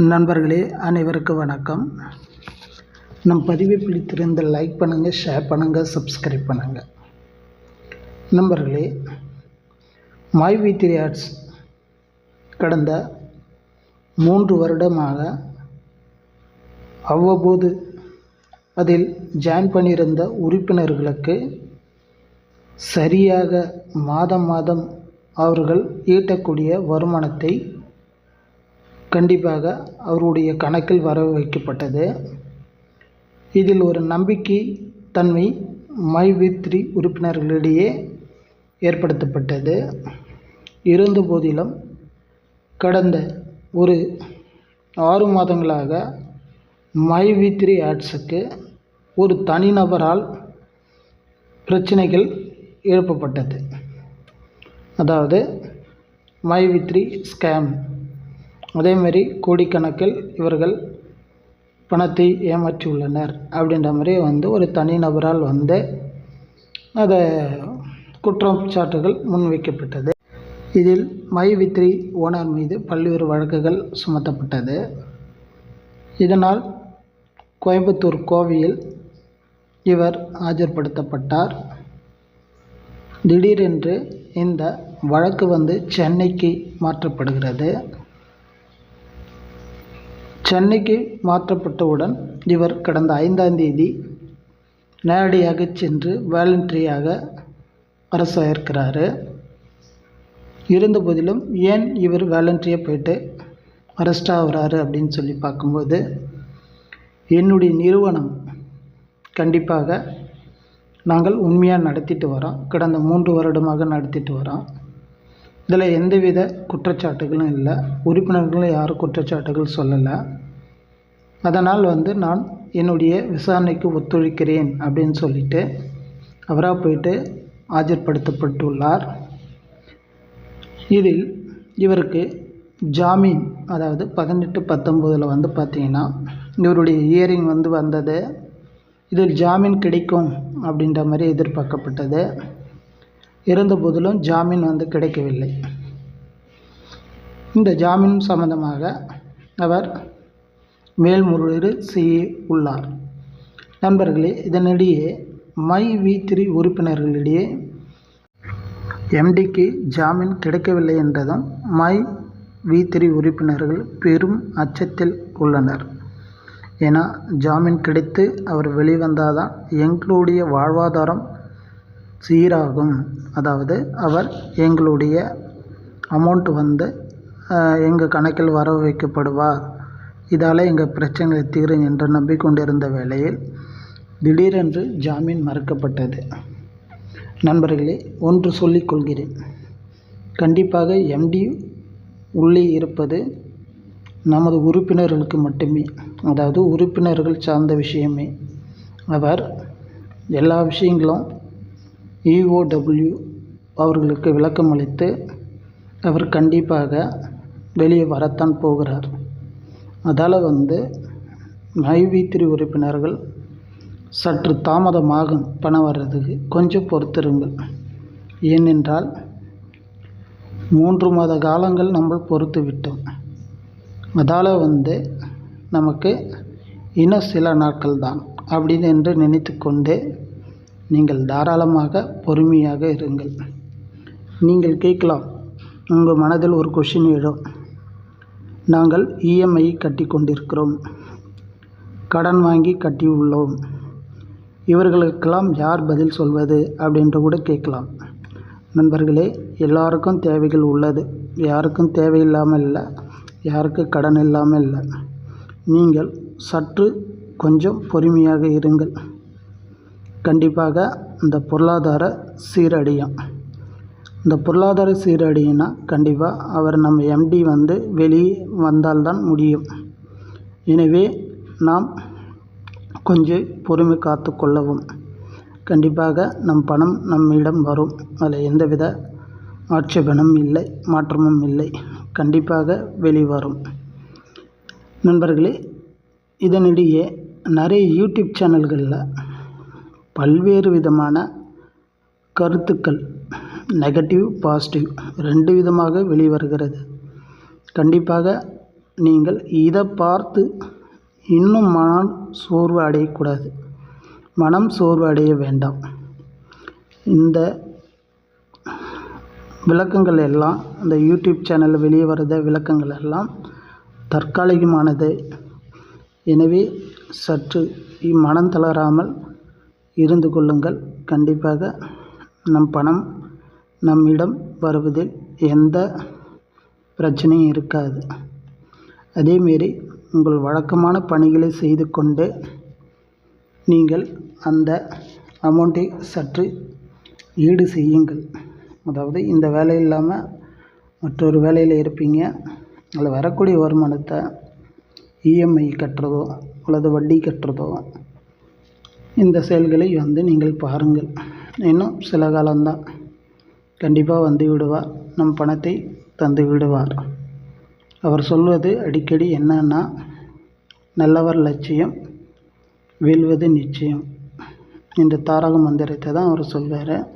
நண்பர்களே அனைவருக்கும் வணக்கம். நம் பதிவை பிடித்திருந்த லைக் பண்ணுங்கள் ஷேர் பண்ணுங்கள் சப்ஸ்கிரைப் பண்ணுங்கள் நண்பர்களே மாய் வி த்ரீ ஆர்ட்ஸ் கடந்த மூன்று வருடமாக அவ்வப்போது அதில் ஜாயின் பண்ணியிருந்த உறுப்பினர்களுக்கு சரியாக மாதம் மாதம் அவர்கள் ஈட்டக்கூடிய வருமானத்தை கண்டிப்பாக அவருடைய கணக்கில் வர வைக்கப்பட்டது இதில் ஒரு நம்பிக்கை தன்மை மை வித்ரி த்ரீ உறுப்பினர்களிடையே ஏற்படுத்தப்பட்டது. இருந்த போதிலும் கடந்த ஒரு ஆறு மாதங்களாக மை வி த்ரீ ஆட்ஸுக்கு ஒரு தனிநபரால் பிரச்சனைகள் எழுப்பப்பட்டது. அதாவது மை வி த்ரீ ஸ்கேம். அதேமாரி கோடிக்கணக்கில் இவர்கள் பணத்தை ஏமாற்றியுள்ளனர் அப்படின்ற மாதிரி வந்து ஒரு தனிநபரால் வந்து அதை குற்றச்சாட்டுகள் முன்வைக்கப்பட்டது. இதில் மை வித்ரி ஓனர் மீது பல்வேறு வழக்குகள் சுமத்தப்பட்டது. இதனால் கோயம்புத்தூர் கோவையில் இவர் ஆஜர்படுத்தப்பட்டார். திடீரென்று இந்த வழக்கு வந்து சென்னைக்கு மாற்றப்படுகிறது. சென்னைக்கு மாற்றப்பட்டவுடன் இவர் கடந்த ஐந்தாம் தேதி நேரடியாக சென்று வாலண்டரியாக அரசு ஏற்கிறாரு இருந்த போதிலும் ஏன் இவர் வாலண்டரியாக போயிட்டு அரெஸ்ட் ஆகிறாரு அப்படின்னு சொல்லி பார்க்கும்போது என்னுடைய நிறுவனம் கண்டிப்பாக நாங்கள் உண்மையாக நடத்திட்டு வரோம். கடந்த மூன்று வருடமாக நடத்திட்டு வரோம். இதில் எந்தவித குற்றச்சாட்டுகளும் இல்லை. உறுப்பினர்களும் யாரும் குற்றச்சாட்டுகள் சொல்லலை. அதனால் வந்து நான் என்னுடைய விசாரணைக்கு ஒத்துழைக்கிறேன் அப்படின்னு சொல்லிட்டு அவராக போயிட்டு ஆஜர்படுத்தப்பட்டுள்ளார். இதில் இவருக்கு ஜாமீன் அதாவது பதினெட்டு பத்தொம்போதில் வந்து பார்த்திங்கன்னா இவருடைய இயரிங் வந்து வந்தது. இதில் ஜாமீன் கிடைக்கும் அப்படின்ற மாதிரி எதிர்பார்க்கப்பட்டது. இருந்தபோதிலும் ஜாமீன் வந்து கிடைக்கவில்லை. இந்த ஜாமீன் சம்பந்தமாக அவர் மேல்முறையீடு செய்ய உள்ளார். நண்பர்களே இதனிடையே மை வி த்ரீ உறுப்பினர்களிடையே எம்டிக்கு ஜாமீன் கிடைக்கவில்லை என்றதும் மை வி த்ரீ உறுப்பினர்கள் பெரும் அச்சத்தில் உள்ளனர். ஏன்னா ஜாமீன் கிடைத்து அவர் வெளிவந்தால் தான் எங்களுடைய வாழ்வாதாரம் சீராகும். அதாவது அவர் எங்களுடைய அமௌண்ட் வந்து எங்கள் கணக்கில் வர வைக்கப்படுவார். இதால் எங்கள் பிரச்சனைகள் தீரும் என்று நம்பிக்கொண்டிருந்த வேளையில் திடீரென்று ஜாமீன் மறுக்கப்பட்டது. நண்பர்களே ஒன்று சொல்லிக் கொள்கிறேன். கண்டிப்பாக எம்டி உள்ளே இருப்பது நமது உறுப்பினர்களுக்கு மட்டுமே அதாவது உறுப்பினர்கள் சார்ந்த விஷயமே. அவர் எல்லா விஷயங்களும் இஓடபிள்யூ அவர்களுக்கு விளக்கம் அளித்து அவர் கண்டிப்பாக வெளியே வரத்தான் போகிறார். அதால் வந்து ஐவி உறுப்பினர்கள் சற்று தாமதமாகும் பணம் வர்றதுக்கு கொஞ்சம் பொறுத்திருங்கள். ஏனென்றால் மூன்று மாத காலங்கள் நம்ம பொறுத்து விட்டோம். அதால் வந்து நமக்கு இன்னும் சில நாட்கள் தான் அப்படின்னு என்று நினைத்து கொண்டு நீங்கள் தாராளமாக பொறுமையாக இருங்கள். நீங்கள் கேட்கலாம் உங்கள் மனதில் ஒரு கொஷின் எழும் நாங்கள் இஎம்ஐ கட்டி கொண்டிருக்கிறோம். கடன் வாங்கி கட்டியுள்ளோம் இவர்களுக்கெல்லாம் யார் பதில் சொல்வது அப்படின்ற கூட கேட்கலாம். நண்பர்களே எல்லாருக்கும் தேவைகள் உள்ளது. யாருக்கும் தேவையில்லாமல் இல்லை. யாருக்கு கடன் இல்லாமல் இல்லை. நீங்கள் சற்று கொஞ்சம் பொறுமையாக இருங்கள். கண்டிப்பாக இந்த பொருளாதார சீரடையும். இந்த பொருளாதார சீரடையினா கண்டிப்பாக அவர் நம்ம எம்டி வந்து வெளியே வந்தால்தான் முடியும். எனவே நாம் கொஞ்சம் பொறுமை காத்து கொள்ளவும். கண்டிப்பாக நம் பணம் நம்மிடம் வரும். அதில் எந்தவித ஆட்சேபனும் இல்லை மாற்றமும் இல்லை. கண்டிப்பாக வெளிவரும் நண்பர்களே இதனிடையே நிறைய யூடியூப் சேனல்களில் பல்வேறு விதமான கருத்துக்கள் நெகட்டிவ் பாசிட்டிவ் ரெண்டு விதமாக வெளிவருகிறது. கண்டிப்பாக நீங்கள் இதை பார்த்து இன்னும் மனம் சோர்வு அடையக்கூடாது. மனம் சோர்வு அடைய வேண்டாம். இந்த விளக்கங்கள் எல்லாம் இந்த யூடியூப் சேனலில் வெளியே வர்றத விளக்கங்கள் எல்லாம் தற்காலிகமானது. எனவே சற்று மனம் தளராமல் இருந்து கொள்ளுங்கள். கண்டிப்பாக நம் பணம் நம்மிடம் வருவதில் எந்த பிரச்சனையும் இருக்காது. அதேமாரி உங்கள் வழக்கமான பணிகளை செய்து கொண்டு நீங்கள் அந்த அமௌண்ட்டை சற்று ஈடு செய்யுங்கள். அதாவது இந்த வேலை இல்லாமல் மற்றொரு வேலையில் இருப்பீங்க. அதில் வரக்கூடிய வருமானத்தை இஎம்ஐ கட்டுறதோ அல்லது வட்டி கட்டுறதோ இந்த செயல்களை வந்து நீங்கள் பாருங்கள். இன்னும் சில காலம்தான். கண்டிப்பாக வந்து விடுவார். நம் பணத்தை தந்து விடுவார். அவர் சொல்வது அடிக்கடி என்னன்னா நல்லவர் லட்சியம் வீழ்வது நிச்சயம். இந்த தாரக மந்திரத்தை தான் அவர் சொல்வார்.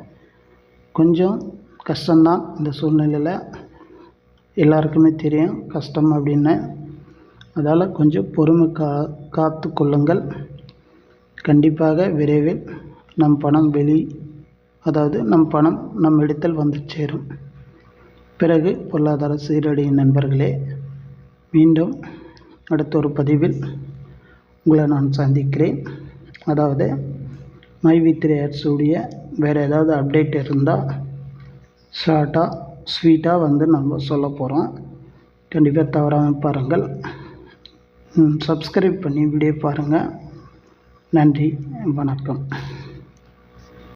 கொஞ்சம் கஷ்டம்தான் இந்த சூழ்நிலையில் எல்லாருக்குமே தெரியும். கஷ்டம் அப்படின்னு. அதால் கொஞ்சம் பொறுமை கா காத்து கொள்ளுங்கள். கண்டிப்பாக விரைவில் நம் பணம் வெளி அதாவது நம் பணம் நம் இடத்தில் வந்து சேரும். பிறகு பொருளாதார சீரடியின் நண்பர்களே மீண்டும் அடுத்த ஒரு பதிவில் உங்களை நான் சந்திக்கிறேன். அதாவது மை வி த்ரீ உடைய வேறு ஏதாவது அப்டேட் இருந்தால் ஷார்ட்டாக ஸ்வீட்டாக வந்து நம்ம சொல்ல போகிறோம் கண்டிப்பாக தவறாமல் பாருங்கள். சப்ஸ்கிரைப் பண்ணி வீடியோ பாருங்கள் நன்றி வணக்கம்.